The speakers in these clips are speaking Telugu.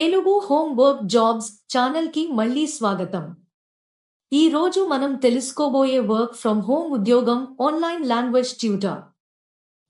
తెలుగు హోమ్ వర్క్ జాబ్స్ ఛానల్కి మళ్ళీ స్వాగతం. ఈ రోజు మనం తెలుసుకోబోయే వర్క్ ఫ్రమ్ హోమ్ ఉద్యోగం ఆన్లైన్ లాంగ్వేజ్ ట్యూటర్.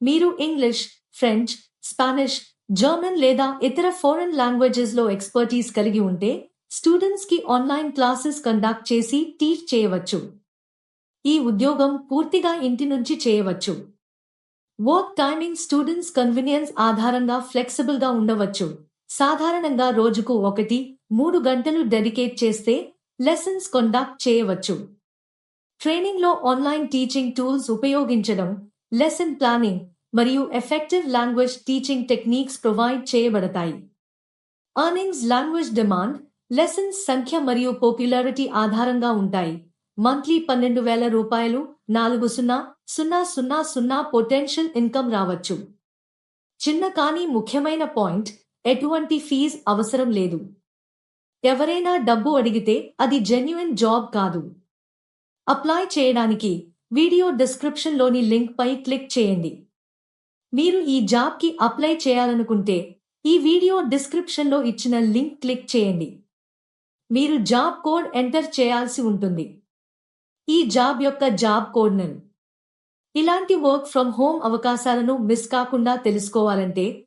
మీరు ఇంగ్లీష్ ఫ్రెంచ్ స్పానిష్ జర్మన్ లేదా ఇతర ఫారెన్ లాంగ్వేజెస్లో ఎక్స్పర్టీస్ కలిగి ఉంటే స్టూడెంట్స్కి ఆన్లైన్ క్లాసెస్ కండక్ట్ చేసి టీచ్ చేయవచ్చు. ఈ ఉద్యోగం పూర్తిగా ఇంటి నుంచి చేయవచ్చు. వర్క్ టైమింగ్ స్టూడెంట్స్ కన్వీనియన్స్ ఆధారంగా ఫ్లెక్సిబుల్గా ఉండవచ్చు. సాధారణంగా రోజుకు ఒకటి మూడు గంటలు డెడికేట్ చేస్తే లెసన్స్ కండక్ట్ చేయవచ్చు. ట్రైనింగ్లో ఆన్లైన్ టీచింగ్ టూల్స్ ఉపయోగించడం లెసన్ ప్లానింగ్ మరియు effective language teaching techniques provide చేయబడతాయి. అర్నింగ్స్ లాంగ్వేజ్ డిమాండ్ లెసన్స్ సంఖ్య మరియు పాపులారిటీ ఆధారంగా ఉంటాయి. మంత్లీ పన్నెండు వేల రూపాయలు నాలుగు సున్నా సున్నా సున్నా సున్నా పొటెన్షియల్ ఇన్కమ్ రావచ్చు. చిన్న కానీ ముఖ్యమైన పాయింట్ ఎటువంటి ఫీజ్ అవసరం లేదు. ఎవరైనా డబ్బు అడిగితే అది జెన్యున్ జాబ్ కాదు. అప్లై చేయడానికి వీడియో డిస్క్రిప్షన్లోని లింక్పై క్లిక్ చేయండి. మీరు ఈ జాబ్కి అప్లై చేయాలనుకుంటే ఈ వీడియో డిస్క్రిప్షన్లో ఇచ్చిన లింక్ క్లిక్ చేయండి. మీరు జాబ్ కోడ్ ఎంటర్ చేయాల్సి ఉంటుంది. ఈ జాబ్ యొక్క జాబ్ కోడ్నన్ ఇలాంటి వర్క్ ఫ్రమ్ హోమ్ అవకాశాలను మిస్ కాకుండా తెలుసుకోవాలంటే